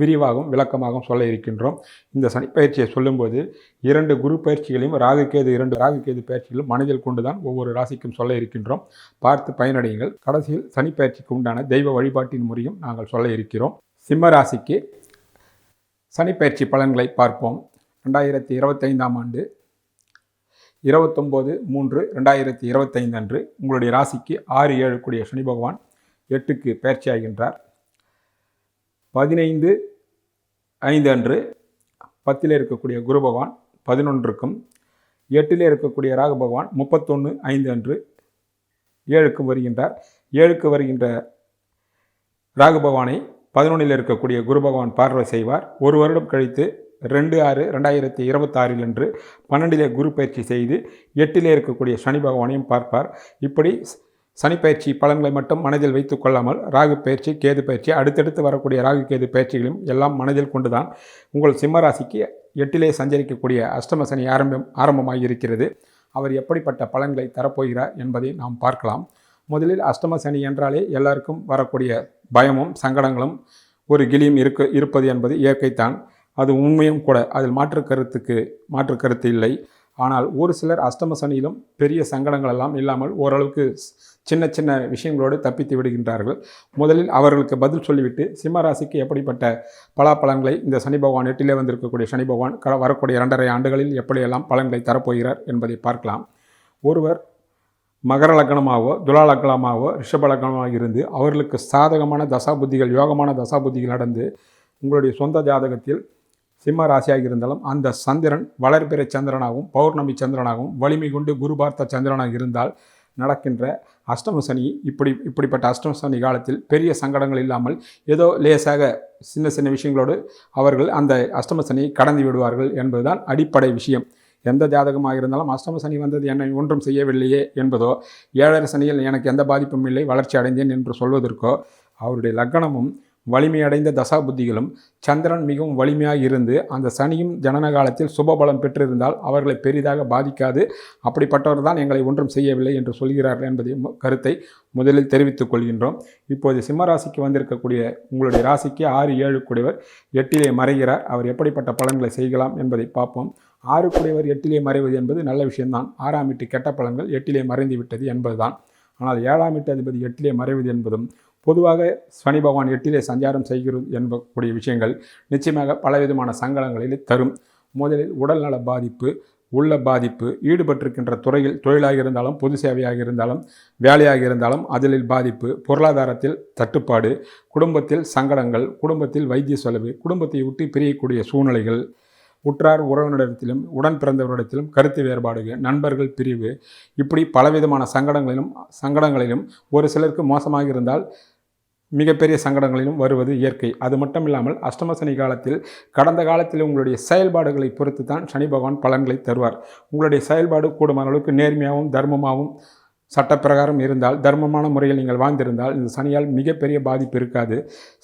விரிவாகவும் விளக்கமாகவும் சொல்ல இருக்கின்றோம். இந்த சனிப்பயிற்சியை சொல்லும்போது இரண்டு குரு பயிற்சிகளையும் ராகுகேது இரண்டு ராகுகேது பயிற்சிகளும் மனதில் கொண்டுதான் ஒவ்வொரு ராசிக்கும் சொல்ல இருக்கின்றோம். பார்த்து பயனடையுங்கள். கடைசியில் சனிப்பயிற்சிக்கு உண்டான தெய்வ வழிபாட்டின் முறையும் நாங்கள் சொல்ல இருக்கிறோம். சிம்ம ராசிக்கு சனிப்பயிற்சி பலன்களை பார்ப்போம். ரெண்டாயிரத்தி இருபத்தைந்தாம் ஆண்டு இருபத்தொம்போது மூன்று ரெண்டாயிரத்தி இருபத்தைந்து அன்று உங்களுடைய ராசிக்கு ஆறு ஏழு கூடிய சனி பகவான் எட்டுக்கு பயிற்சி ஆகின்றார் பதினைந்து ஐந்து அன்று பத்தில் இருக்கக்கூடிய குரு பகவான் பதினொன்றுக்கும் எட்டிலே இருக்கக்கூடிய ராகு பகவான் முப்பத்தொன்று ஐந்து அன்று ஏழுக்கு வருகின்றார். ஏழுக்கு வருகின்ற ராகு பகவானை பதினொன்றில் இருக்கக்கூடிய குரு பகவான் பார்வை செய்வார். ஒரு வருடம் கழித்து ரெண்டு ஆறு ரெண்டாயிரத்தி இருபத்தாறில் அன்று பன்னெண்டிலே குரு பயிற்சி செய்து எட்டிலே இருக்கக்கூடிய சனி பகவானையும் பார்ப்பார். இப்படி சனி பயிற்சி பலன்களை மட்டும் மனதில் வைத்து கொள்ளாமல் ராகு பயிற்சி கேது பயிற்சி அடுத்தடுத்து வரக்கூடிய ராகு கேது பயிற்சிகளையும் எல்லாம் மனதில் கொண்டுதான் உங்கள் சிம்மராசிக்கு எட்டிலே சஞ்சரிக்கக்கூடிய அஷ்டம சனி ஆரம்பம் ஆரம்பமாக இருக்கிறது அவர் எப்படிப்பட்ட பலன்களை தரப்போகிறார் என்பதை நாம் பார்க்கலாம். முதலில் அஷ்டம சனி என்றாலே எல்லாருக்கும் வரக்கூடிய பயமும் சங்கடங்களும் ஒரு கிளியும் இருக்க இருப்பது என்பது இயற்கைத்தான். அது உண்மையும் கூட அதில் மாற்று கருத்துக்கு மாற்று கருத்து இல்லை. ஆனால் ஒரு சிலர் அஷ்டம சனியிலும் பெரிய சங்கடங்கள் எல்லாம் இல்லாமல் ஓரளவுக்கு சின்ன சின்ன விஷயங்களோடு தப்பித்து விடுகின்றார்கள். முதலில் அவர்களுக்கு பதில் சொல்லிவிட்டு சிம்மராசிக்கு எப்படிப்பட்ட பலாப்பழங்களை இந்த சனி பகவான் எட்டிலே வந்திருக்கக்கூடிய சனி பகவான் க வரக்கூடிய இரண்டரை ஆண்டுகளில் எப்படியெல்லாம் பலன்களை தரப்போகிறார் என்பதை பார்க்கலாம். ஒருவர் மகர லக்னமாகவோ துலா லக்னமாகவோ ரிஷப லக்னமாக இருந்து அவர்களுக்கு சாதகமான தசாபுத்திகள் யோகமான தசாபுத்திகள் நடந்து உங்களுடைய சொந்த ஜாதகத்தில் சிம்ம ராசியாக இருந்தாலும் அந்த சந்திரன் வளர்பிறை சந்திரனாகவும் பௌர்ணமி சந்திரனாகவும் வலிமை கொண்டு குரு பார்த்த சந்திரனாக இருந்தால் நடக்கின்ற அஷ்டம சனி இப்படி இப்படிப்பட்ட அஷ்டம சனி காலத்தில் பெரிய சங்கடங்கள் இல்லாமல் ஏதோ லேசாக சின்ன சின்ன விஷயங்களோடு அவர்கள் அந்த அஷ்டம சனியை கடந்து விடுவார்கள் என்பதுதான் அடிப்படை விஷயம். எந்த ஜாதகமாக இருந்தாலும் அஷ்டம சனி வந்தது என்னை ஒன்றும் செய்யவில்லையே என்பதோ ஏழரை சனியில் எனக்கு எந்த பாதிப்பும் இல்லை வளர்ச்சி அடைந்தேன் என்று சொல்வதற்கோ அவருடைய லக்னமும் வலிமையடைந்த தசாபுத்திகளும் சந்திரன் மிகவும் வலிமையாக இருந்து அந்த சனியும் ஜனன காலத்தில் சுபபலம் பெற்றிருந்தால் அவர்களை பெரிதாக பாதிக்காது. அப்படிப்பட்டவர் தான் எங்களை ஒன்றும் செய்யவில்லை என்று சொல்கிறார்கள் என்பதை கருத்தை முதலில் தெரிவித்துக் கொள்கின்றோம். இப்போது சிம்மராசிக்கு வந்திருக்கக்கூடிய உங்களுடைய ராசிக்கு ஆறு ஏழு கூடியவர் எட்டிலே மறைகிறார். அவர் எப்படிப்பட்ட பலன்களை செய்யலாம் என்பதை பார்ப்போம். ஆறு கூடியவர் எட்டிலே மறைவது என்பது நல்ல விஷயம்தான். ஆறாம் வீட்டு கெட்ட பலன்கள் எட்டிலே மறைந்து விட்டது என்பதுதான். ஆனால் ஏழாம் வீட்டு அதிபதி எட்டிலே மறைவது என்பதும் பொதுவாக சனி பகவான் எட்டிலே சஞ்சாரம் செய்கிறது என்பக்கூடிய விஷயங்கள் நிச்சயமாக பலவிதமான சங்கடங்களில் தரும். முதலில் உடல்நல பாதிப்பு உள்ள பாதிப்பு ஈடுபட்டிருக்கின்ற துறையில் தொழிலாக இருந்தாலும் பொது சேவையாக இருந்தாலும் வேலையாக இருந்தாலும் அதில் பாதிப்பு பொருளாதாரத்தில் தட்டுப்பாடு குடும்பத்தில் சங்கடங்கள் குடும்பத்தில் வைத்திய செலவு குடும்பத்தை விட்டு பிரியக்கூடிய சூழ்நிலைகள் உற்றார் உறவினரிடத்திலும் உடன் பிறந்தவரிடத்திலும் கருத்து வேறுபாடுகள் நண்பர்கள் பிரிவு இப்படி பலவிதமான சங்கடங்களிலும் சங்கடங்களிலும் ஒரு சிலருக்கு மோசமாக இருந்தால் மிகப்பெரிய சங்கடங்களிலும் வருவது இயற்கை. அது மட்டும் இல்லாமல் அஷ்டம சனி காலத்தில் கடந்த காலத்தில் உங்களுடைய செயல்பாடுகளை பொறுத்து தான் சனி பகவான் பலன்களை தருவார். உங்களுடைய செயல்பாடு கூடுமான அளவுக்கு நேர்மையாகவும் தர்மமாகவும் சட்டப்பிரகாரம் இருந்தால் தர்மமான முறையில் நீங்கள் வாழ்ந்திருந்தால் இந்த சனியால் மிகப்பெரிய பாதிப்பு இருக்காது.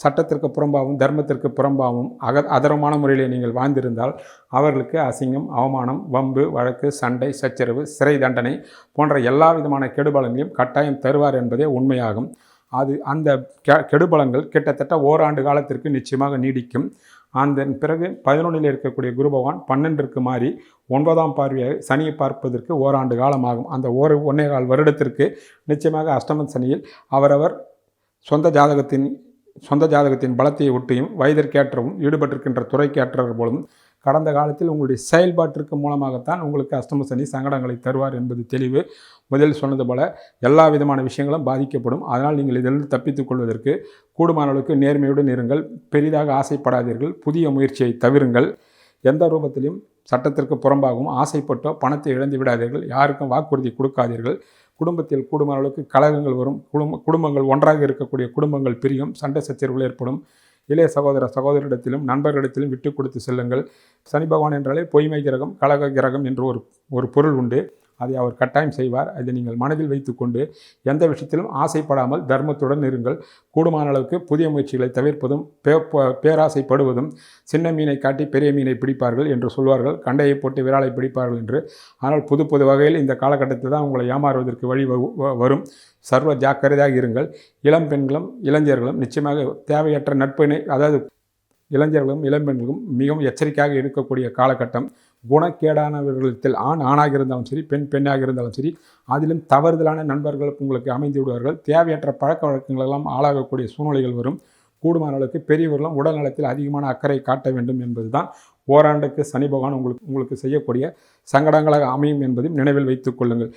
சட்டத்திற்கு புறம்பாகவும் தர்மத்திற்கு புறம்பாகவும் அக அதரமான முறையில் நீங்கள் வாழ்ந்திருந்தால் அவர்களுக்கு அசிங்கம் அவமானம் வம்பு வழக்கு சண்டை சச்சரவு சிறை தண்டனை போன்ற எல்லா விதமான கெடுபலங்களையும் கட்டாயம் தருவார் என்பதே உண்மையாகும். அது அந்த கெ கெடுபலங்கள் கிட்டத்தட்ட ஓராண்டு காலத்திற்கு நிச்சயமாக நீடிக்கும். அந்த பிறகு பதினொன்றில் இருக்கக்கூடிய குரு பகவான் பன்னெண்டிற்கு மாறி ஒன்பதாம் பார்வையை சனியை பார்ப்பதற்கு ஓராண்டு காலமாகும். அந்த ஒரு ஒன்றே கால் வருடத்திற்கு நிச்சயமாக அஷ்டமன் சனியில் அவரவர் சொந்த ஜாதகத்தின் சொந்த ஜாதகத்தின் பலத்தை ஒட்டியும் வயதிற்கேற்றவும் ஈடுபட்டிருக்கின்ற துறைக்கேற்றவர் போலும் கடந்த காலத்தில் உங்களுடைய செயல்பாட்டிற்கு மூலமாகத்தான் உங்களுக்கு அஷ்டம சனி சங்கடங்களை தருவார் என்பது தெளிவு. முதலில் சொன்னது போல எல்லா விதமான விஷயங்களும் பாதிக்கப்படும். அதனால் நீங்கள் இதிலிருந்து தப்பித்துக் கொள்வதற்கு கூடுமான அளவுக்கு நேர்மையுடன் இருங்கள் பெரிதாக ஆசைப்படாதீர்கள். புதிய முயற்சியை தவிருங்கள். எந்த ரூபத்திலையும் சட்டத்திற்கு புறம்பாகவும் ஆசைப்பட்டோ பணத்தை இழந்து விடாதீர்கள். யாருக்கும் வாக்குறுதி கொடுக்காதீர்கள். குடும்பத்தில் கூடுமான அளவுக்கு கழகங்கள் வரும். குடும்ப குடும்பங்கள் ஒன்றாக இருக்கக்கூடிய குடும்பங்கள் பிரியும். சண்டை சச்சரவுகள் ஏற்படும். இளைய சகோதர சகோதரிடத்திலும் நண்பர்களிடத்திலும் விட்டு கொடுத்து செல்லுங்கள். சனி பகவான் என்றாலே பொய்மை கிரகம் கலக கிரகம் என்று ஒரு ஒரு பொருள் உண்டு. அதை அவர் கட்டாயம் செய்வார். அதை நீங்கள் மனதில் வைத்துக்கொண்டு எந்த விஷயத்திலும் ஆசைப்படாமல் தர்மத்துடன் இருங்கள். கூடுமான அளவுக்கு புதிய முயற்சிகளை தவிர்ப்பதும் பே பேராசைப்படுவதும் சின்ன மீனை காட்டி பெரிய மீனை பிடிப்பார்கள் என்று சொல்வார்கள். கண்டையை போட்டு விராலை பிடிப்பார்கள் என்று. ஆனால் புது புது வகையில் இந்த காலகட்டத்தில் தான் உங்களை ஏமாறுவதற்கு வழி வரும். சர்வ ஜாக்கிரதையாக இருங்கள். இளம் பெண்களும் இளைஞர்களும் நிச்சயமாக தேவையற்ற நட்பினை அதாவது இளைஞர்களும் இளம்பெண்களும் மிகவும் எச்சரிக்கையாக இருக்கக்கூடிய காலகட்டம். குணக்கேடானவர்களிடத்தில் ஆண் ஆணாக இருந்தாலும் சரி பெண் பெண்ணாக இருந்தாலும் சரி அதிலும் தவறுதலான நண்பர்கள் உங்களுக்கு அமைந்து விடுவார்கள். தேவையற்ற பழக்க வழக்கங்களெல்லாம் ஆளாகக்கூடிய சூழ்நிலைகள் வரும். கூடுமான அளவுக்கு பெரியவர்களும் உடல் நலத்தில் அதிகமான அக்கறை காட்ட வேண்டும் என்பதுதான் ஓராண்டுக்கு சனி பகவான் உங்களுக்கு உங்களுக்கு செய்யக்கூடிய சங்கடங்களாக அமையும் என்பதையும் நினைவில் வைத்துக் கொள்ளுங்கள்.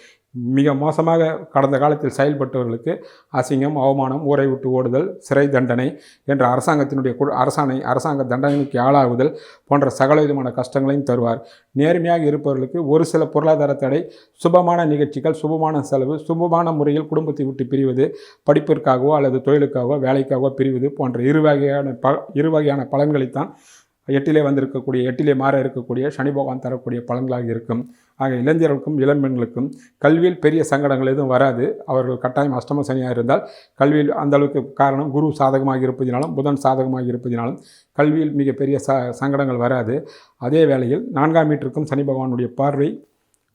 மிக மோசமாக கடந்த காலத்தில் செயல்பட்டவர்களுக்கு அசிங்கம் அவமானம் ஊரை விட்டு ஓடுதல் சிறை தண்டனை என்ற அரசாங்கத்தினுடைய கு- அரசாணை அரசாங்க தண்டனைக்கு ஆளாகுதல் போன்ற சகல விதமான கஷ்டங்களையும் தருவார். நேர்மையாக இருப்பவர்களுக்கு ஒரு சில பொருளாதார தடை சுபமான நிகழ்ச்சிகள் சுபமான செலவு சுபமான முறையில் குடும்பத்தை விட்டு பிரிவது படிப்பிற்காகவோ அல்லது தொழிலுக்காகவோ வேலைக்காகவோ பிரிவது போன்ற இரு வகையான ப இரு வகையான பலன்களைத்தான் எட்டிலே வந்திருக்கக்கூடிய எட்டிலே மாற இருக்கக்கூடிய சனி பகவான் தரக்கூடிய பலன்களாக இருக்கும். ஆக இளைஞர்களுக்கும் இளம்பெண்களுக்கும் கல்வியில் பெரிய சங்கடங்கள் எதுவும் வராது. அவர்கள் கட்டாயம் அஷ்டம சனியாக இருந்தால் கல்வியில் அந்த அளவுக்கு காரணம் குரு சாதகமாக இருப்பதினாலும் புதன் சாதகமாக இருப்பதினாலும் கல்வியில் மிகப்பெரிய ச சங்கடங்கள் வராது. அதே வேளையில் நான்காம் வீட்டிற்கும் சனி பகவானுடைய பார்வை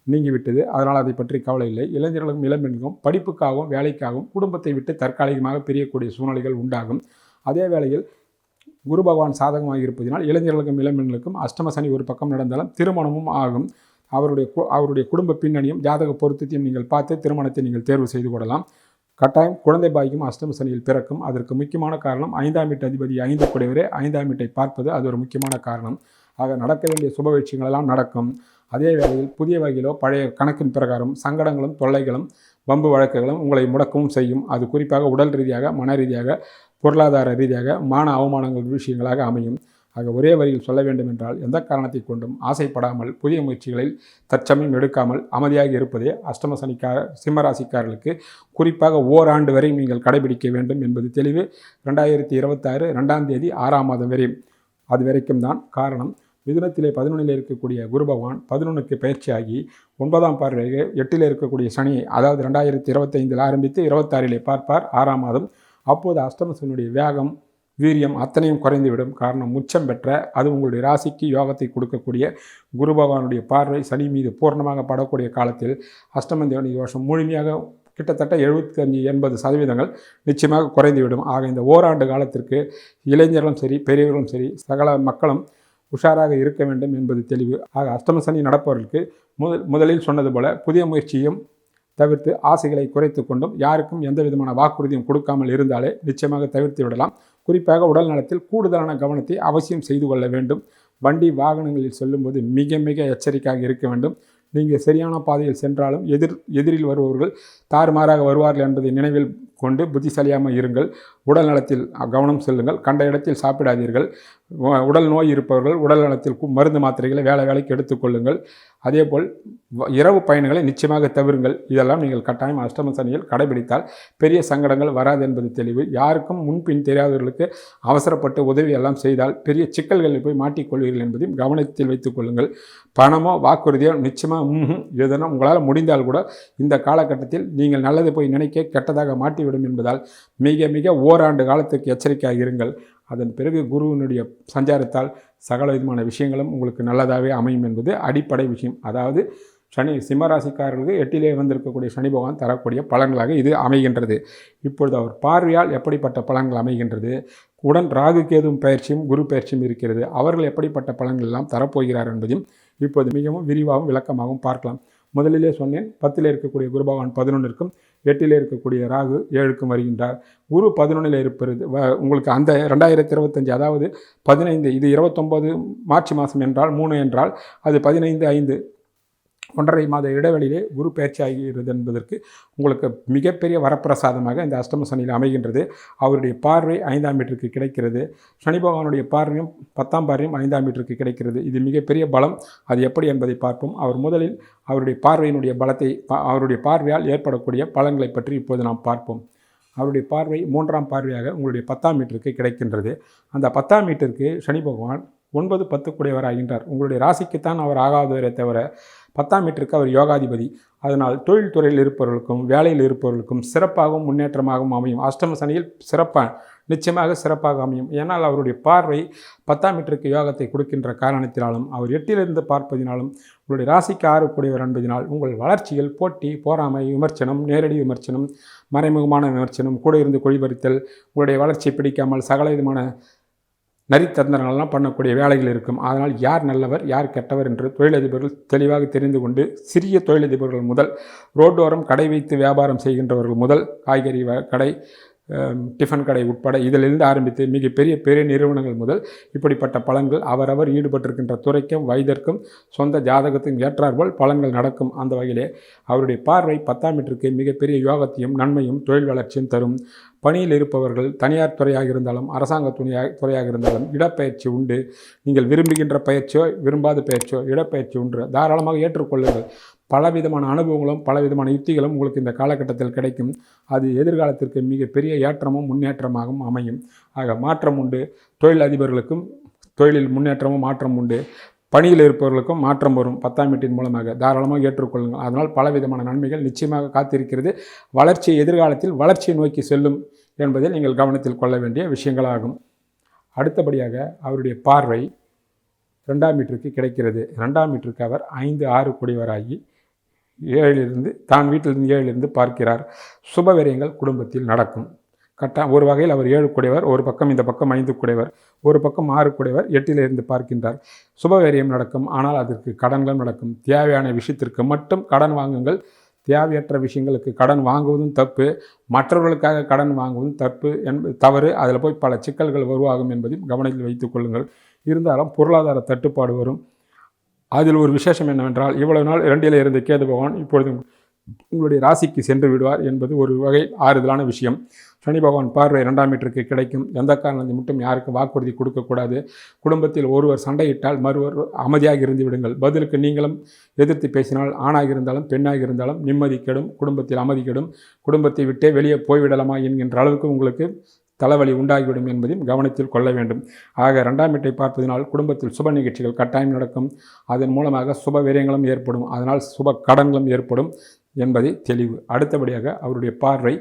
நீங்கிவிட்டது. அதனால் அதை பற்றி கவலை இல்லை. இளைஞர்களுக்கும் இளம்பெண்களுக்கும் படிப்புக்காகவும் வேலைக்காகவும் குடும்பத்தை விட்டு தற்காலிகமாக பிரியக்கூடிய சூழ்நிலைகள் உண்டாகும். அதே வேளையில் குரு பகவான் சாதகமாக இருப்பதினால் இளைஞர்களுக்கும் இளம்பெண்களுக்கும் அஷ்டம சனி ஒரு பக்கம் நடந்தாலும் திருமணமும் ஆகும். அவருடைய கு- அவருடைய குடும்ப பின்னணியும் ஜாதக பொருத்தத்தையும் நீங்கள் பார்த்து திருமணத்தை நீங்கள் தேர்வு செய்து கொள்ளலாம். கட்டாயம் குழந்தை பாய்க்கும் அஷ்டம சனியில் பிறக்கும். அதற்கு முக்கியமான காரணம் ஐந்தாம் வீட்டு அதிபதி ஐந்து குடைவரே ஐந்தாம் வீட்டை பார்ப்பது அது ஒரு முக்கியமான காரணம். ஆக நடக்க வேண்டிய சுப விஷயங்களெல்லாம் நடக்கும். அதே வேளையில் புதிய வகையிலோ பழைய கணக்கின் பிரகாரம் சங்கடங்களும் தொல்லைகளும் வம்பு வழக்குகளும் உங்களை முடக்கவும் செய்யும். அது குறிப்பாக உடல் ரீதியாக மன ரீதியாக பொருளாதார ரீதியாக மான அவமானங்கள் விஷயங்களாக அமையும். ஆக ஒரே வரியில் சொல்ல வேண்டும் என்றால் எந்த காரணத்தை கொண்டும் ஆசைப்படாமல் புதிய முயற்சிகளில் தற்சமயம் எடுக்காமல் அமைதியாக இருப்பதே அஷ்டம சனிக்கார சிம்மராசிக்காரர்களுக்கு குறிப்பாக ஓராண்டு வரை நீங்கள் கடைபிடிக்க வேண்டும் என்பது தெளிவு ரெண்டாயிரத்தி இருபத்தாறு ரெண்டாம் தேதி ஆறாம் மாதம் வரை. அது வரைக்கும் தான் காரணம். மிதுனத்திலே பதினொன்றில் இருக்கக்கூடிய குரு பகவான் பதினொன்றுக்கு பயிற்சியாகி ஒன்பதாம் பார்வையாக எட்டில் இருக்கக்கூடிய சனியை அதாவது ரெண்டாயிரத்தி இருபத்தைந்தில் ஆரம்பித்து இருபத்தாறிலே பார்ப்பார். ஆறாம் மாதம் அப்போது அஷ்டமசனுடைய வேகம் வீரியம் அத்தனையும் குறைந்துவிடும். காரணம் உச்சம் பெற்ற அது உங்களுடைய ராசிக்கு யோகத்தை கொடுக்கக்கூடிய குரு பகவானுடைய பார்வை சனி மீது பூர்ணமாக படக்கூடிய காலத்தில் அஷ்டம தேவனி தோஷம் முழுமையாக கிட்டத்தட்ட எழுபத்தஞ்சு எண்பது சதவீதங்கள் நிச்சயமாக குறைந்துவிடும். ஆக இந்த ஓராண்டு காலத்திற்கு இளைஞர்களும் சரி பெரியவர்களும் சரி சகல மக்களும் உஷாராக இருக்க வேண்டும் என்பது தெளிவு. ஆக அஷ்டம சனி நடப்பவர்களுக்கு முதல் முதலில் சொன்னது போல புதிய முயற்சியும் தவிர்த்து ஆசைகளை குறைத்து கொண்டும் யாருக்கும் எந்த விதமான வாக்குறுதியும் கொடுக்காமல் இருந்தாலே நிச்சயமாக தவிர்த்து விடலாம். குறிப்பாக உடல் நலத்தில் கூடுதலான கவனத்தை அவசியம் செய்து கொள்ள வேண்டும். வண்டி வாகனங்களில் செல்லும்போது மிக மிக எச்சரிக்கையாக இருக்க வேண்டும். நீங்கள் சரியான பாதையில் சென்றாலும் எதிர் எதிரில் வருபவர்கள் தாறுமாறாக வருவார்கள் என்பதை நினைவில் கொண்டு புத்திசாலியாமல் இருங்கள். உடல் நலத்தில் கவனம் செல்லுங்கள். கண்ட இடத்தில் சாப்பிடாதீர்கள். உடல் நோய் இருப்பவர்கள் உடல் நலத்தில் மருந்து மாத்திரைகளை வேலை வேலைக்கு எடுத்துக்கொள்ளுங்கள் அதேபோல் வ- இரவு பயணங்களை நிச்சயமாக தவிருங்கள். இதெல்லாம் நீங்கள் கட்டாயம் அஷ்டம சனியில் கடைபிடித்தால் பெரிய சங்கடங்கள் வராது என்பது தெளிவு. யாருக்கும் முன்பின் தெரியாதவர்களுக்கு அவசரப்பட்டு உதவி எல்லாம் செய்தால் பெரிய சிக்கல்களில் போய் மாட்டிக்கொள்வீர்கள் என்பதையும் கவனத்தில் வைத்துக் கொள்ளுங்கள். பணமோ வாக்குறுதியோ நிச்சயமாக ம்ஹும் எதனா உங்களால் முடிந்தால் கூட இந்த காலகட்டத்தில் நீங்கள் நல்லது போய் நினைக்க கெட்டதாக மாட்டிவிடும் என்பதால் மிக மிக ஓ ஓராண்டு காலத்துக்கு எச்சரிக்கையாக இருங்கள். அதன் பிறகு குருவினுடைய சஞ்சாரத்தால் சகல விதமான விஷயங்களும் உங்களுக்கு நல்லதாகவே அமையும் என்பது அடிப்படை விஷயம். அதாவது சனி சிம்மராசிக்காரர்களுக்கு எட்டிலே வந்திருக்கக்கூடிய சனி பகவான் தரக்கூடிய பலன்களாக இது அமைகின்றது. இப்பொழுது அவர் பார்வையால் எப்படிப்பட்ட பலன்கள் அமைகின்றது? உடன் ராகு கேதும் பயிற்சியும் குரு பயிற்சியும் இருக்கிறது. அவர்கள் எப்படிப்பட்ட பலன்கள் எல்லாம் தரப்போகிறார் என்பதையும் இப்போது மிகவும் விரிவாகவும் விளக்கமாகவும் பார்க்கலாம். முதலிலே சொன்னேன் பத்தில் இருக்கக்கூடிய குரு பகவான் பதினொன்றிற்கும் எட்டிலே இருக்கக்கூடிய ராகு ஏழுக்கும் வருகின்றார். குரு பதினொன்றில் இருப்பது வ- உங்களுக்கு அந்த ரெண்டாயிரத்தி இருபத்தஞ்சி அதாவது பதினைந்து இது இருபத்தொம்போது மார்ச் மாதம் என்றால் மூணு என்றால் அது பதினைந்து ஐந்து ஒன்றரை மாத இடைவெளியிலே குரு பயிற்சியாகிறது என்பதற்கு உங்களுக்கு மிகப்பெரிய வரப்பிரசாதமாக இந்த அஷ்டம சனியில் அமைகின்றது. அவருடைய பார்வை ஐந்தாம் மீட்டருக்கு கிடைக்கிறது. சனி பகவானுடைய பார்வையும் பத்தாம் பார்வையும் ஐந்தாம் மீட்டருக்கு கிடைக்கிறது. இது மிகப்பெரிய பலம். அது எப்படி என்பதை பார்ப்போம். அவர் முதலில் அவருடைய பார்வையினுடைய பலத்தை பா- அவருடைய பார்வையால் ஏற்படக்கூடிய பலன்களை பற்றி இப்போது நாம் பார்ப்போம். அவருடைய பார்வை மூன்றாம் பார்வையாக உங்களுடைய பத்தாம் மீட்டருக்கு கிடைக்கின்றது. அந்த பத்தாம் மீட்டருக்கு சனி பகவான் ஒன்பது பத்துக்குடையவர் ஆகின்றார் உங்களுடைய ராசிக்குத்தான் அவர் ஆகாதவரே தவிர பத்தாம் மீட்டருக்கு அவர் யோகாதிபதி. அதனால் தொழில்துறையில் இருப்பவர்களுக்கும் வேலையில் இருப்பவர்களுக்கும் சிறப்பாகவும் முன்னேற்றமாகவும் அமையும். அஷ்டம சனியில் சிறப்பாக நிச்சயமாக சிறப்பாக அமையும். ஏன்னால் அவருடைய பார்வை பத்தாம் மீட்டருக்கு யோகத்தை கொடுக்கின்ற காரணத்தினாலும் அவர் எட்டிலிருந்து பார்ப்பதினாலும் உங்களுடைய ராசிக்கு ஆறு கூடியவர் என்பதினால் உங்கள் வளர்ச்சியில் போட்டி போராமை விமர்சனம் நேரடி விமர்சனம் மறைமுகமான விமர்சனம் கூட இருந்து கொழிபறித்தல் உங்களுடைய வளர்ச்சியை பிடிக்காமல் சகல விதமான நரித்தந்திரங்கள்லாம் பண்ணக்கூடிய வேலைகள் இருக்கும். அதனால் யார் நல்லவர் யார் கெட்டவர் என்று தொழிலதிபர்கள் தெளிவாக தெரிந்து கொண்டு சிறிய தொழிலதிபர்கள் முதல் ரோட்டோரம் கடை வைத்து வியாபாரம் செய்கின்றவர்கள் முதல் காய்கறி வ- கடை டிஃபன் கடை உட்பட இதிலிருந்து ஆரம்பித்து மிகப்பெரிய பெரிய நிறுவனங்கள் முதல் இப்படிப்பட்ட பலன்கள் அவரவர் ஈடுபட்டிருக்கின்ற துறைக்கும் வயதிற்கும் சொந்த ஜாதகத்துக்கும் ஏற்றாற்போல் பலன்கள் நடக்கும். அந்த வகையிலே அவருடைய பார்வை பத்தாம் மீட்டருக்கு மிகப்பெரிய யோகத்தையும் நன்மையும் தொழில் வளர்ச்சியும் தரும். பணியில் இருப்பவர்கள் தனியார் துறையாக இருந்தாலும் அரசாங்க துணையாக துறையாக இருந்தாலும் இடப்பெயர்ச்சி உண்டு. நீங்கள் விரும்புகின்ற பயிற்சியோ விரும்பாத பயிற்சியோ இடப்பெயர்ச்சி உண்டு. தாராளமாக ஏற்றுக்கொள்ளுங்கள். பலவிதமான அனுபவங்களும் பலவிதமான யுக்திகளும் உங்களுக்கு இந்த காலகட்டத்தில் கிடைக்கும். அது எதிர்காலத்திற்கு மிகப்பெரிய ஏற்றமும் முன்னேற்றமாகவும் அமையும். ஆக மாற்றம் உண்டு. தொழில் அதிபர்களுக்கும் தொழிலில் முன்னேற்றமும் மாற்றம் உண்டு. பணியில் இருப்பவர்களுக்கும் மாற்றம் வரும். பத்தாம் வீட்டின் மூலமாக தாராளமாக ஏற்றுக்கொள்ளுங்கள். அதனால் பலவிதமான நன்மைகள் நிச்சயமாக காத்திருக்கிறது. வளர்ச்சி எதிர்காலத்தில் வளர்ச்சியை நோக்கி செல்லும் என்பதில் நீங்கள் கவனத்தில் கொள்ள வேண்டிய விஷயங்களாகும். அடுத்தபடியாக அவருடைய பார்வை ரெண்டாம் மீட்டருக்கு கிடைக்கிறது. ரெண்டாம் மீட்டருக்கு அவர் ஐந்து ஆறு கூடியவராகி ஏழிலிருந்து தான் வீட்டிலிருந்து ஏழிலிருந்து பார்க்கிறார். சுபவிரயங்கள் குடும்பத்தில் நடக்கும். கட்டா ஒரு வகையில் அவர் ஏழு குடைவர் ஒரு பக்கம் இந்த பக்கம் ஐந்து குடைவர் ஒரு பக்கம் ஆறு குடைவர் எட்டிலிருந்து பார்க்கின்றார். சுபவேரியம் நடக்கும் ஆனால் அதற்கு கடன்களும் நடக்கும். தேவையான விஷயத்திற்கு மட்டும் கடன் வாங்குங்கள். தேவையற்ற விஷயங்களுக்கு கடன் வாங்குவதும் தப்பு. மற்றவர்களுக்காக கடன் வாங்குவதும் தப்பு என்பது தவறு. அதில் போய் பல சிக்கல்கள் உருவாகும் என்பதையும் கவனத்தில் வைத்துக் கொள்ளுங்கள். இருந்தாலும் பொருளாதார தட்டுப்பாடு வரும். அதில் ஒரு விசேஷம் என்னவென்றால் இவ்வளவு நாள் இரண்டில் இருந்த கேது பகவான் இப்பொழுது உங்களுடைய ராசிக்கு சென்று விடுவார் என்பது ஒரு வகை ஆறுதலான விஷயம். சனி பகவான் பார்வை இரண்டாம் மீட்டருக்கு கிடைக்கும். எந்த காரணத்தை மட்டும் யாருக்கும் வாக்குறுதி கொடுக்கக்கூடாது. குடும்பத்தில் ஒருவர் சண்டையிட்டால் மறுவர் அமைதியாக இருந்து விடுங்கள். பதிலுக்கு நீங்களும் எதிர்த்து பேசினால் ஆணாக இருந்தாலும் பெண்ணாக இருந்தாலும் நிம்மதி கெடும். குடும்பத்தில் அமைதி கெடும். குடும்பத்தை விட்டே வெளியே போய்விடலாமா என்கின்ற அளவுக்கு உங்களுக்கு தலைவலி உண்டாகிவிடும் என்பதையும் கவனத்தில் கொள்ள வேண்டும். ஆக ரெண்டாம் வீட்டை பார்ப்பதனால் குடும்பத்தில் சுப நிகழ்ச்சிகள் கட்டாயம் நடக்கும். அதன் மூலமாக சுப விரயங்களும் ஏற்படும். அதனால் சுப கடன்களும் ஏற்படும் என்பதை தெளிவு. அடுத்தபடியாக அவருடைய பார்வை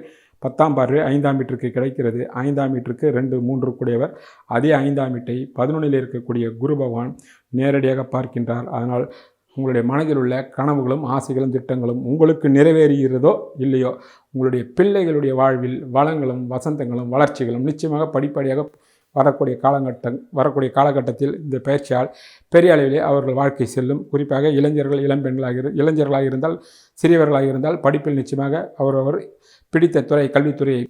பத்தாம் பார்வை ஐந்தாம் வீட்டிற்கு கிடைக்கிறது. ஐந்தாம் வீட்டிற்கு ரெண்டு மூன்று கூடியவர். அதே ஐந்தாம் வீட்டை பதினொன்றில் இருக்கக்கூடிய குரு பகவான் நேரடியாக பார்க்கின்றார். அதனால் உங்களுடைய மனதில் உள்ள கனவுகளும் ஆசைகளும் திட்டங்களும் உங்களுக்கு நிறைவேறுகிறதோ இல்லையோ உங்களுடைய பிள்ளைகளுடைய வாழ்வில் வளங்களும் வசந்தங்களும் வளர்ச்சிகளும் நிச்சயமாக படிப்படியாக வரக்கூடிய காலகட்டம் வரக்கூடிய காலகட்டத்தில் இந்த பயிற்சியால் பெரிய அளவிலே அவர்கள் வாழ்க்கை செல்லும். குறிப்பாக இளைஞர்கள் இளம்பெண்களாக இரு இளைஞர்களாக இருந்தால் சிறியவர்களாக இருந்தால் படிப்பில் நிச்சயமாக அவரவர் பிடித்த துறை கல்வித்துறையை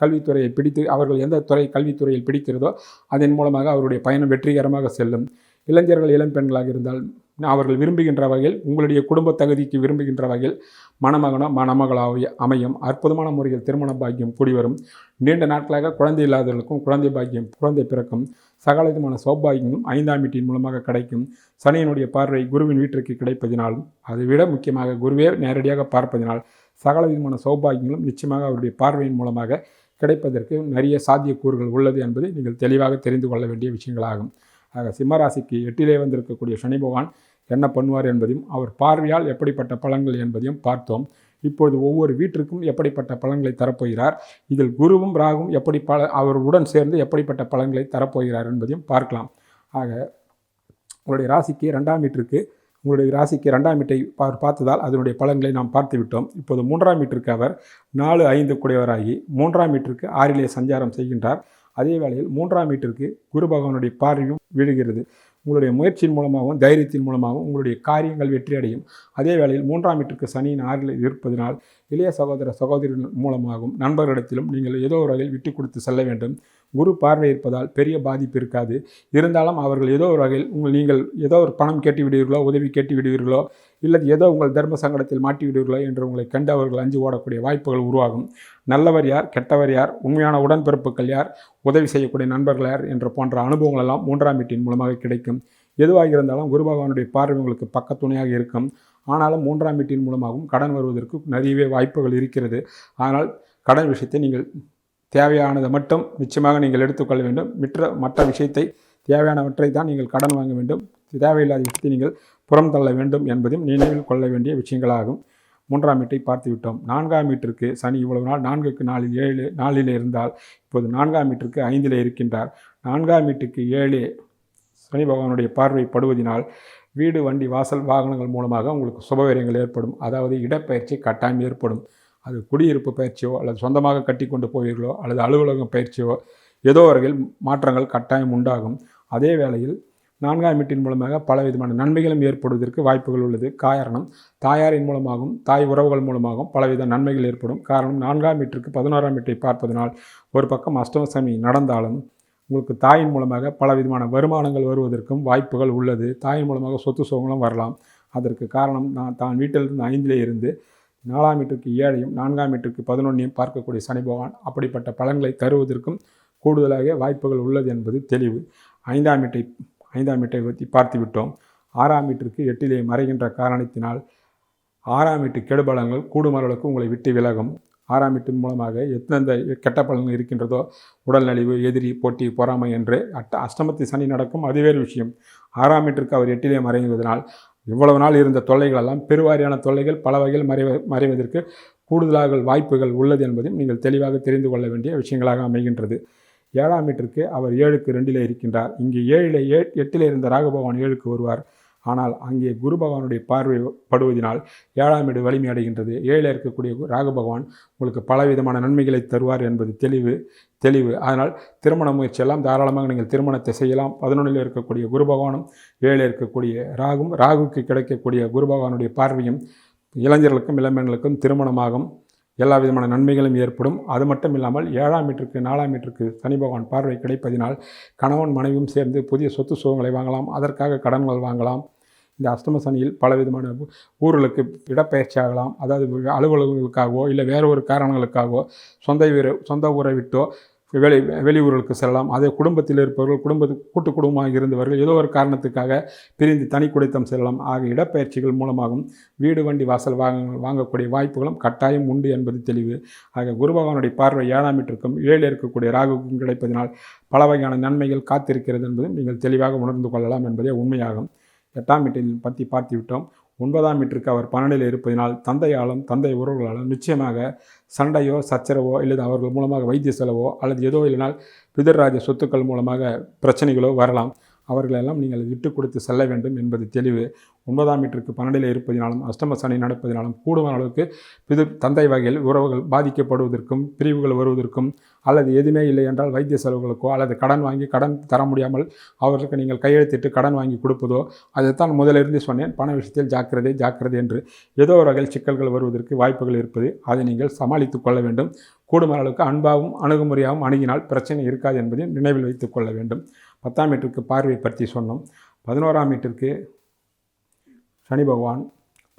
கல்வித்துறையை பிடித்து அவர்கள் எந்த துறை கல்வித்துறையில் பிடிக்கிறதோ அதன் மூலமாக அவருடைய பயணம் வெற்றிகரமாக செல்லும். இளைஞர்கள் இளம்பெண்களாக இருந்தால் அவர்கள் விரும்புகின்ற வகையில் உங்களுடைய குடும்ப தகுதிக்கு விரும்புகின்ற வகையில் மணமகனோ மணமகளாக அமையும் அற்புதமான முறையில் திருமண பாக்கியம் கூடிவரும் நீண்ட நாட்களாக குழந்தை இல்லாதவர்களுக்கும் குழந்தை பாக்கியம் குழந்தை பிறக்கும். சகலவிதமான சௌபாகியங்களும் ஐந்தாம் வீட்டின் மூலமாக கிடைக்கும். சனியினுடைய பார்வை குருவின் வீட்டிற்கு கிடைப்பதினாலும் அதைவிட முக்கியமாக குருவே நேரடியாக பார்ப்பதினால் சகல விதமான சௌபாகியங்களும் நிச்சயமாக அவருடைய பார்வையின் மூலமாக கிடைப்பதற்கு நிறைய சாத்தியக்கூறுகள் உள்ளது என்பதை நீங்கள் தெளிவாக தெரிந்து கொள்ள வேண்டிய விஷயங்களாகும். ஆக சிம்மராசிக்கு எட்டிலே வந்திருக்கக்கூடிய சனி பகவான் என்ன பண்ணுவார் என்பதையும் அவர் பார்வையால் எப்படிப்பட்ட பலன்கள் என்பதையும் பார்த்தோம். இப்பொழுது ஒவ்வொரு வீட்டிற்கும் எப்படிப்பட்ட பலன்களை தரப்போகிறார்? இதில் குருவும் ராகும் எப்படி பல அவருடன் சேர்ந்து எப்படிப்பட்ட பலன்களை தரப்போகிறார் என்பதையும் பார்க்கலாம். ஆக உங்களுடைய ராசிக்கு ரெண்டாம் வீட்டிற்கு உங்களுடைய ராசிக்கு ரெண்டாம் வீட்டை அவர் பார்த்ததால் அதனுடைய பலன்களை நாம் பார்த்து விட்டோம். இப்போது மூன்றாம் வீட்டிற்கு அவர் நாலு ஐந்து குடையவராகி மூன்றாம் வீட்டிற்கு ஆறிலே சஞ்சாரம் செய்கின்றார். அதே வேளையில் மூன்றாம் வீட்டிற்கு குரு பகவானுடைய பார்வையும் விழுகிறது. உங்களுடைய முயற்சியின் மூலமாகவும் தைரியத்தின் மூலமாகவும் உங்களுடைய காரியங்கள் வெற்றியடையும். அதே வேளையில் மூன்றாம் வீட்டுக்கு சனியின் ஆறில் இருப்பதனால் இளைய சகோதர சகோதரிகள் மூலமாகவும் நண்பர்களிடத்திலும் நீங்கள் ஏதோ ஒரு வகையில் விட்டு கொடுத்து செல்ல வேண்டும். குரு பார்வை இருப்பதால் பெரிய பாதிப்பு இருக்காது. இருந்தாலும் அவர்கள் ஏதோ ஒரு வகையில் உங்கள் நீங்கள் ஏதோ ஒரு பணம் கேட்டு விடுவீர்களோ உதவி கேட்டு விடுவீர்களோ இல்லது ஏதோ உங்கள் தர்ம சங்கடத்தில் மாட்டி விடுவீர்களோ என்று உங்களை கண்டு அவர்கள் அஞ்சு ஓடக்கூடிய வாய்ப்புகள் உருவாகும். நல்லவர் யார் கெட்டவர் யார் உண்மையான உடன்பிறப்புகள் யார் உதவி செய்யக்கூடிய நண்பர்கள் யார் என்ற போன்ற அனுபவங்கள் எல்லாம் மூன்றாம் வீட்டின் மூலமாக கிடைக்கும். எதுவாக இருந்தாலும் குரு பகவானுடைய பார்வை உங்களுக்கு பக்கத்துணையாக இருக்கும். ஆனாலும் மூன்றாம் வீட்டின் மூலமாகவும் கடன் வருவதற்கு நிறையவே வாய்ப்புகள் இருக்கிறது. ஆனால் கடன் விஷயத்தை நீங்கள் தேவையானதை மட்டும் நிச்சயமாக நீங்கள் எடுத்துக்கொள்ள வேண்டும். மற்ற மற்ற விஷயத்தை தேவையானவற்றை தான் நீங்கள் கடன் வாங்க வேண்டும். தேவையில்லாத விஷயத்தை நீங்கள் புறம் தள்ள வேண்டும் என்பதையும் நினைவில் கொள்ள வேண்டிய விஷயங்களாகும். மூன்றாம் வீட்டை பார்த்து விட்டோம். நான்காம் வீட்டிற்கு சனி இவ்வளவு நாள் நான்குக்கு நாலில் ஏழு நாலில் இருந்தால் இப்போது நான்காம் வீட்டிற்கு ஐந்தில் இருக்கின்றார். நான்காம் வீட்டுக்கு ஏழு சனி பகவானுடைய பார்வை படுவதினால் வீடு வண்டி வாசல் வாகனங்கள் மூலமாக உங்களுக்கு சுபவீரியங்கள் ஏற்படும். அதாவது இடப்பயிற்சி கட்டாயம் ஏற்படும். அது குடியிருப்பு பயிற்சியோ அல்லது சொந்தமாக கட்டி கொண்டு போவீர்களோ அல்லது அலுவலகம் பயிற்சியோ ஏதோ வகையில் மாற்றங்கள் கட்டாயம் உண்டாகும். அதே வேளையில் நான்காம் வீட்டின் மூலமாக பல விதமான நன்மைகளும் ஏற்படுவதற்கு வாய்ப்புகள் உள்ளது. காரணம் தாயாரின் மூலமாகவும் தாய் உறவுகள் மூலமாகவும் பலவித நன்மைகள் ஏற்படும். காரணம் நான்காம் வீட்டிற்கு பதினோராம் வீட்டை பார்ப்பதனால் ஒரு பக்கம் அஷ்டமசமி நடந்தாலும் உங்களுக்கு தாயின் மூலமாக பல விதமான வருமானங்கள் வருவதற்கும் வாய்ப்புகள் உள்ளது. தாயின் மூலமாக சொத்து சுகங்களும் வரலாம். அதற்கு காரணம் நான் தான் வீட்டிலிருந்து ஐந்திலே இருந்து நாலாம் வீட்டுக்கு ஏழையும் நான்காம் வீட்டுக்கு பதினொன்றையும் பார்க்கக்கூடிய சனி பகவான் அப்படிப்பட்ட பலன்களை தருவதற்கும் கூடுதலாக வாய்ப்புகள் உள்ளது என்பது தெளிவு. ஐந்தாம் வீட்டை ஐந்தாம் வீட்டை பற்றி பார்த்து விட்டோம் ஆறாம் வீட்டிற்கு எட்டிலே மறைகின்ற காரணத்தினால் ஆறாம் வீட்டு கெடுபலங்கள் கூடுமளவுக்கு உங்களை விட்டு விலகும். ஆறாம் வீட்டின் மூலமாக எந்தெந்த கெட்ட பலன்கள் இருக்கின்றதோ உடல் நலிவு எதிரி போட்டி பொறாமை என்று அட்ட அஷ்டமத்தி சனி நடக்கும் அது வேறு விஷயம். ஆறாம் வீட்டிற்கு அவர் எட்டிலே மறைவதனால் இவ்வளவு நாள் இருந்த தொல்லைகளெல்லாம் பெருவாரியான தொல்லைகள் பல வகையில் மறைவ மறைவதற்கு கூடுதலாக வாய்ப்புகள் உள்ளது என்பதையும் நீங்கள் தெளிவாக தெரிந்து கொள்ள வேண்டிய விஷயங்களாக அமைகின்றது. ஏழாம் வீட்டிற்கு அவர் ஏழுக்கு ரெண்டிலே இருக்கின்றார். இங்கே ஏழில் ஏ எட்டிலே இருந்த ராகபகவான் ஏழுக்கு வருவார். ஆனால் அங்கே குரு பகவானுடைய பார்வை படுவதனால் ஏழாம் வீடு வலிமை அடைகின்றது. ஏழில் இருக்கக்கூடிய ராகு பகவான் உங்களுக்கு பலவிதமான நன்மைகளை தருவார் என்பது தெளிவு தெளிவு. அதனால் திருமண முயற்சியெல்லாம் தாராளமாக நீங்கள் திருமணத்தை செய்யலாம். பதினொன்றில் இருக்கக்கூடிய குரு பகவானும் ஏழில் இருக்கக்கூடிய ராகும் ராகுக்கு கிடைக்கக்கூடிய குரு பகவானுடைய பார்வையும் இளைஞர்களுக்கும் இளம்பெண்களுக்கும் திருமணமாகும். எல்லா விதமான நன்மைகளும் ஏற்படும். அது மட்டும் இல்லாமல் ஏழாம் மீட்டருக்கு நாலாம் மீட்டருக்கு சனி பகவான் பார்வை கிடைப்பதினால் கணவன் மனைவியும் சேர்ந்து புதிய சொத்து சுகங்களை வாங்கலாம். அதற்காக கடன்கள் வாங்கலாம். இந்த அஷ்டம சனியில் பலவிதமான ஊர்களுக்கு இடப்பெயர்ச்சி ஆகலாம் அதாவது அலுவலகங்களுக்காகவோ இல்லை வேறு ஒரு காரணங்களுக்காகவோ சொந்த ஊரை சொந்த ஊரை விட்டோ வெளி வெளியூர்களுக்கு செல்லலாம். அதே குடும்பத்தில் இருப்பவர்கள் குடும்ப கூட்டு குடும்பமாக இருந்தவர்கள் ஏதோ ஒரு காரணத்துக்காக பிரிந்து தனி குடித்தம் செல்லலாம். ஆக இடப்பெயர்ச்சிகள் மூலமாகவும் வீடு வண்டி வாசல் வாங்க வாங்கக்கூடிய வாய்ப்புகளும் கட்டாயம் உண்டு என்பது தெளிவு. ஆக குரு பகவானுடைய பார்வை ஏழாம் வீட்டிற்கும் ஏழு இருக்கக்கூடிய ராகுக்கும் கிடைப்பதனால் பல வகையான நன்மைகள் காத்திருக்கிறது என்பதும் நீங்கள் தெளிவாக உணர்ந்து கொள்ளலாம் என்பதே உண்மையாகும். எட்டாம் வீட்டில் பற்றி பார்த்து விட்டோம் ஒன்பதாம் வீட்டிற்கு அவர் பன்னெண்டில் இருப்பதினால் தந்தையாலும் தந்தை உறவுகளாலும் நிச்சயமாக சண்டையோ சச்சரவோ அல்லது அவர்கள் மூலமாக வைத்திய செலவோ அல்லது ஏதோ இல்லைனால் பிதர்ராஜ சொத்துக்கள் மூலமாக பிரச்சனைகளோ வரலாம். அவர்களெல்லாம் நீங்கள் விட்டு கொடுத்து செல்ல வேண்டும் என்பது தெளிவு. ஒன்பதாம் வீட்டிற்கு பன்னெண்டில் இருப்பதினாலும் அஷ்டம சனி நடப்பதினாலும் கூடுமான அளவுக்கு பிது தந்தை வகையில் உறவுகள் பாதிக்கப்படுவதற்கும் பிரிவுகள் வருவதற்கும் அல்லது எதுவுமே இல்லை என்றால் வைத்திய செலவுகளுக்கோ அல்லது கடன் வாங்கி கடன் தர முடியாமல் அவர்களுக்கு நீங்கள் கையெழுத்திட்டு கடன் வாங்கி கொடுப்பதோ அதைத்தான் முதலிருந்து சொன்னேன். பண விஷயத்தில் ஜாக்கிரதை ஜாக்கிரதை என்று ஏதோ ஒரு வகையில் சிக்கல்கள் வருவதற்கு வாய்ப்புகள் இருப்பது அதை நீங்கள் சமாளித்து கொள்ள வேண்டும். கூடுமான அளவுக்கு அன்பாகவும் அணுகுமுறையாகவும் அணுகினால் பிரச்சனை இருக்காது என்பதையும் நினைவில் வைத்துக் கொள்ள வேண்டும். பத்தாம் மீட்டருக்கு பார்வை பற்றி சொன்னோம். பதினோராம் மீட்டிற்கு சனி பகவான்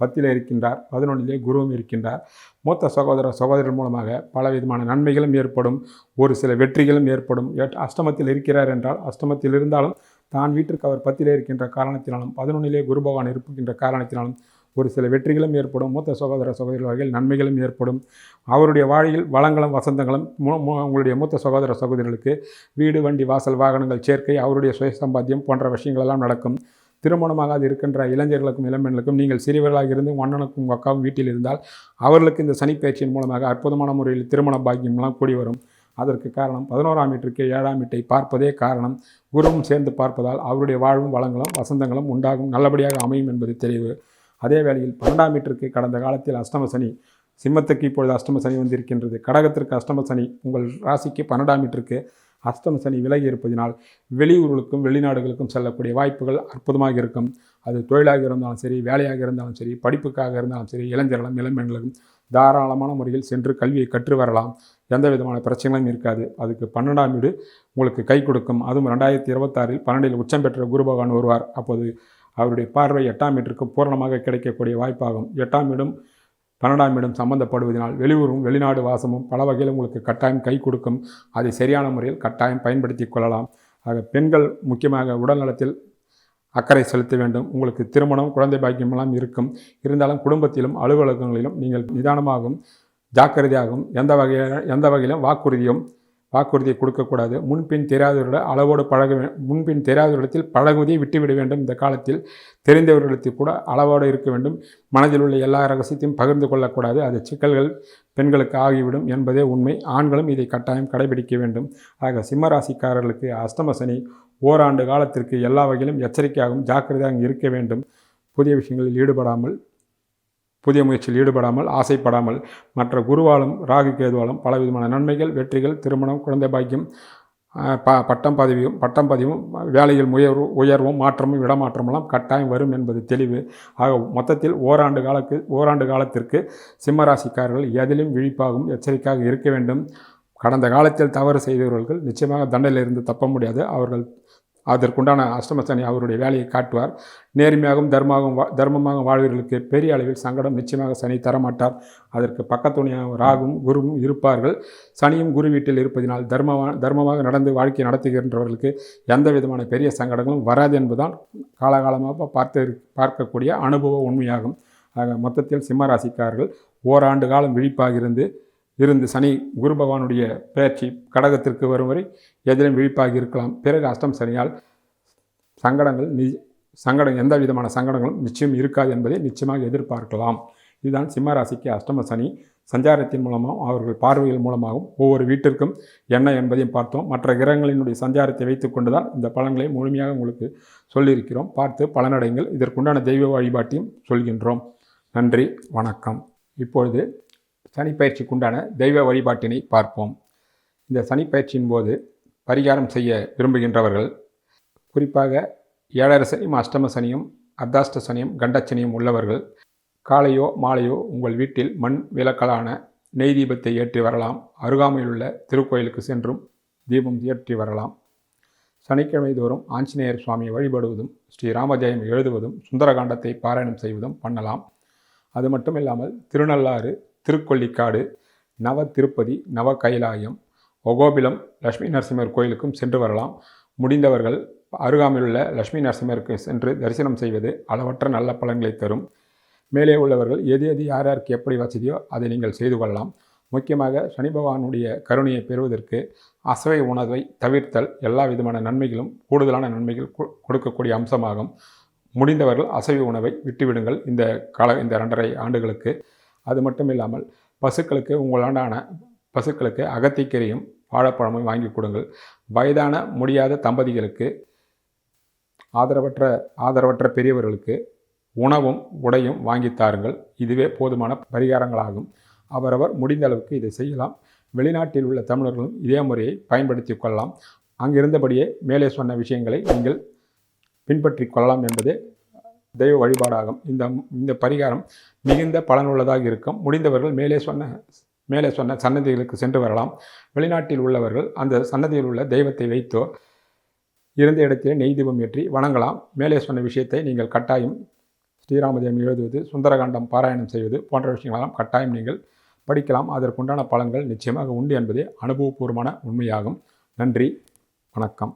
பத்தில் இருக்கின்றார் பதினொன்றிலே குருவும் இருக்கின்றார். மூத்த சகோதர சகோதரர் மூலமாக பல விதமான நன்மைகளும் ஏற்படும் ஒரு சில வெற்றிகளும் ஏற்படும். அஷ்டமத்தில் இருக்கிறார் என்றால் அஷ்டமத்தில் இருந்தாலும் தான் வீட்டிற்கு அவர் பத்திலே இருக்கின்ற காரணத்தினாலும் பதினொன்றிலே குரு பகவான் இருக்கின்ற காரணத்தினாலும் ஒரு சில வெற்றிகளும் ஏற்படும். மூத்த சகோதர சகோதரர் வகையில் நன்மைகளும் ஏற்படும். அவருடைய வாழ்வில் வளங்களும் வசந்தங்களும் உங்களுடைய மூத்த சகோதர சகோதரர்களுக்கு வீடு வண்டி வாசல் வாகனங்கள் சேர்க்கை அவருடைய சுய சம்பாத்தியம் போன்ற விஷயங்களெல்லாம் நடக்கும். திருமணமாகாது இருக்கின்ற இளைஞர்களுக்கும் இளம்பெண்களுக்கும் நீங்கள் சிறியவர்களாக இருந்து உங்க அண்ணனுக்கும் உங்கள் அக்காவும் வீட்டில் இருந்தால் அவர்களுக்கு இந்த சனிப்பயிற்சியின் மூலமாக அற்புதமான முறையில் திருமண பாக்கியம்லாம் கூடி வரும். அதற்கு காரணம் பதினோராம் வீட்டிற்கு ஏழாம் வீட்டை பார்ப்பதே காரணம். குருவும் சேர்ந்து பார்ப்பதால் அவருடைய வாழ்வும் வளங்களும் வசந்தங்களும் உண்டாகும் நல்லபடியாக அமையும் என்பது தெளிவு. அதே வேளையில் பன்னெண்டாம் வீட்டிற்கு கடந்த காலத்தில் அஷ்டம சனி சிம்மத்துக்கு இப்பொழுது அஷ்டம சனி வந்திருக்கின்றது. கடகத்திற்கு அஷ்டம சனி உங்கள் ராசிக்கு பன்னெண்டாம் வீட்டிற்கு அஷ்டம சனி விலகி இருப்பதினால் வெளியூர்களுக்கும் வெளிநாடுகளுக்கும் செல்லக்கூடிய வாய்ப்புகள் அற்புதமாக இருக்கும். அது தொழிலாக இருந்தாலும் சரி வேலையாக இருந்தாலும் சரி படிப்புக்காக இருந்தாலும் சரி இளைஞர்களும் இளம்பெண்களுக்கும் தாராளமான முறையில் சென்று கல்வியை கற்று வரலாம். எந்த விதமான பிரச்சனைகளும் இருக்காது. அதுக்கு பன்னெண்டாம் வீடு உங்களுக்கு கை கொடுக்கும். அதுவும் ரெண்டாயிரத்தி இருபத்தாறில் பன்னெண்டில் உச்சம் பெற்ற குரு பகவான் வருவார். அப்போது அவருடைய பார்வை எட்டாம் வீட்டிற்கு பூரணமாக கிடைக்கக்கூடிய வாய்ப்பாகும். எட்டாம் வீடும் பன்னெண்டாம் இடம் சம்பந்தப்படுவதனால் வெளியூரும் வெளிநாடு வாசமும் பல வகையில் உங்களுக்கு கட்டாயம் கை கொடுக்கும். அதை சரியான முறையில் கட்டாயம் பயன்படுத்தி கொள்ளலாம். ஆக பெண்கள் முக்கியமாக உடல்நலத்தில் அக்கறை செலுத்த வேண்டும். உங்களுக்கு திருமணம் குழந்தை பாக்கியமெல்லாம் இருக்கும். இருந்தாலும் குடும்பத்திலும் அலுவலகங்களிலும் நீங்கள் நிதானமாகவும் ஜாக்கிரதையாகவும் எந்த வகையில் எந்த வகையிலும் வாக்குறுதியும் வாக்குறுதியை கொடுக்கக்கூடாது. முன்பின் தெரியாதவரோட அளவோடு பழக முன்பின் தெரியாதவர்களிடத்தில் பழகுவதை விட்டுவிட வேண்டும். இந்த காலத்தில் தெரிந்தவர்களிடத்தில் கூட அளவோடு இருக்க வேண்டும். மனதில் உள்ள எல்லா ரகசியத்தையும் பகிர்ந்து கொள்ளக்கூடாது. அது சிக்கல்கள் பெண்களுக்கு ஆகிவிடும் என்பதே உண்மை. ஆண்களும் இதை கட்டாயம் கடைபிடிக்க வேண்டும். ஆக சிம்மராசிக்காரர்களுக்கு அஸ்தமசனி ஓராண்டு காலத்திற்கு எல்லா வகையிலும் எச்சரிக்கையாகவும் ஜாக்கிரதையாக இருக்க வேண்டும். புதிய விஷயங்களில் ஈடுபடாமல் புதிய முயற்சியில் ஈடுபடாமல் ஆசைப்படாமல் மற்ற குருவாலும் ராகு கேதுவாலும் பலவிதமான நன்மைகள் வெற்றிகள் திருமணம் குழந்தை பாக்கியம் ப பட்டம் பதவியும் பட்டம் பதிவும் வேலையில் உயர்வு உயர்வும் மாற்றமும் இடமாற்றமெல்லாம் கட்டாயம் வரும் என்பது தெளிவு. ஆக மொத்தத்தில் ஓராண்டு காலக்கு ஓராண்டு காலத்திற்கு சிம்மராசிக்காரர்கள் எதிலும் விழிப்பாகவும் எச்சரிக்கையாக இருக்க வேண்டும். கடந்த காலத்தில் தவறு செய்தவர்கள் நிச்சயமாக தண்டையிலிருந்து தப்ப முடியாது. அவர்கள் அதற்குண்டான அஷ்டமசனி அவருடைய வேலையை காட்டுவார். நேர்மையாகவும் தர்மாகவும் வா தர்மமாக வாழ்வீர்களுக்கு பெரிய அளவில் சங்கடம் நிச்சயமாக சனி தரமாட்டார். அதற்கு பக்கத்துணையாக ராகும் குருவும் இருப்பார்கள். சனியும் குரு வீட்டில் இருப்பதினால் தர்மமாக தர்மமாக நடந்து வாழ்க்கை நடத்துகின்றவர்களுக்கு எந்த விதமான பெரிய சங்கடங்களும் வராது என்பதுதான் காலகாலமாக பார்த்து பார்க்கக்கூடிய அனுபவ உண்மையாகும். ஆக மொத்தத்தில் சிம்ம ராசிக்காரர்கள் ஓராண்டு காலம் விழிப்பாக இருந்து இருந்து சனி குரு பகவானுடைய பெயர்ச்சி கடகத்திற்கு வரும் வரை எதிலும் விழிப்பாக இருக்கலாம். பிறகு அஷ்டம் சனியால் சங்கடங்கள் நி சங்கடம் எந்த விதமான சங்கடங்களும் நிச்சயம் இருக்காது என்பதை நிச்சயமாக எதிர்பார்க்கலாம். இதுதான் சிம்மராசிக்கு அஷ்டம சனி. சஞ்சாரத்தின் மூலமாகவும் அவர்கள் பார்வைகள் மூலமாகவும் ஒவ்வொரு வீட்டிற்கும் என்ன என்பதையும் பார்த்தோம். மற்ற கிரகங்களினுடைய சஞ்சாரத்தை வைத்து கொண்டுதான் இந்த பலன்களை முழுமையாக உங்களுக்கு சொல்லியிருக்கிறோம். பார்த்து பலனடைங்கள் இதற்குண்டான தெய்வ வழிபாட்டையும் சொல்கின்றோம். நன்றி வணக்கம். இப்பொழுது சனிப்பயிற்சிக்குண்டான தெய்வ வழிபாட்டினை பார்ப்போம். இந்த சனிப்பயிற்சியின் போது பரிகாரம் செய்ய விரும்புகின்றவர்கள் குறிப்பாக ஏழரை சனியும் அஷ்டம சனியும் அர்த்தாஷ்ட சனியும் கண்டச்சனியும் உள்ளவர்கள் காலையோ மாலையோ உங்கள் வீட்டில் மண் விளக்கலான நெய் தீபத்தை ஏற்றி வரலாம். அருகாமையில் உள்ள திருக்கோயிலுக்கு சென்றும் தீபம் ஏற்றி வரலாம். சனிக்கிழமை தோறும் ஆஞ்சநேயர் சுவாமியை வழிபடுவதும் ஸ்ரீ ராமஜெயம் எழுதுவதும் சுந்தரகாண்டத்தை பாராயணம் செய்வதும் பண்ணலாம். அது மட்டும் இல்லாமல் திருநள்ளாறு திருக்கொல்லிக்காடு நவ திருப்பதி நவ கைலாயம் ஒகோபிலம் லட்சுமி நரசிம்மர் கோயிலுக்கும் சென்று வரலாம். முடிந்தவர்கள் அருகாமையில் உள்ள லட்சுமி நரசிம்மருக்கு சென்று தரிசனம் செய்வது அளவற்ற நல்ல பலன்களை தரும். மேலே உள்ளவர்கள் எது எது யார் யாருக்கு எப்படி வசதியோ அதை நீங்கள் செய்து கொள்ளலாம். முக்கியமாக சனி பகவானுடைய கருணையை பெறுவதற்கு அசவை உணவை தவிர்த்தல் எல்லா விதமான நன்மைகளும் கூடுதலான நன்மைகள் கொ- கொடுக்கக்கூடிய அம்சமாகும். முடிந்தவர்கள் அசைவ உணவை விட்டுவிடுங்கள். இந்த கால இந்த ரெண்டரை ஆண்டுகளுக்கு அது மட்டும் இல்லாமல் பசுக்களுக்கு உங்களாண்டான பசுக்களுக்கு அகத்திக்கீரையும் வாழைப்பழமும் வாங்கி கொடுங்கள். வயதான முடியாத தம்பதிகளுக்கு ஆதரவற்ற ஆதரவற்ற பெரியவர்களுக்கு உணவும் உடையும் வாங்கி தாருங்கள். இதுவே போதுமான பரிகாரங்களாகும். அவரவர் முடிந்த அளவுக்கு இதை செய்யலாம். வெளிநாட்டில் உள்ள தமிழர்களும் இதே முறையை பயன்படுத்தி கொள்ளலாம். அங்கிருந்தபடியே மேலே சொன்ன விஷயங்களை நீங்கள் பின்பற்றி கொள்ளலாம் என்பதே தெய்வ வழிபாடாகும். இந்த இந்த பரிகாரம் மிகுந்த பலனுள்ளதாக இருக்கும். முடிந்தவர்கள் மேலே சொன்ன மேலே சொன்ன சன்னதிகளுக்கு சென்று வரலாம். வெளிநாட்டில் உள்ளவர்கள் அந்த சன்னதியில் உள்ள தெய்வத்தை வைத்தோ இருந்த இடத்திலே நெய் தீபம் ஏற்றி வணங்கலாம். மேலே சொன்ன விஷயத்தை நீங்கள் கட்டாயம் ஸ்ரீராமதேவம் எழுதுவது சுந்தரகாண்டம் பாராயணம் செய்வது போன்ற விஷயங்களெல்லாம் கட்டாயம் நீங்கள் படிக்கலாம். அதற்குண்டான பலன்கள் நிச்சயமாக உண்டு என்பதே அனுபவபூர்வமான உண்மையாகும். நன்றி வணக்கம்.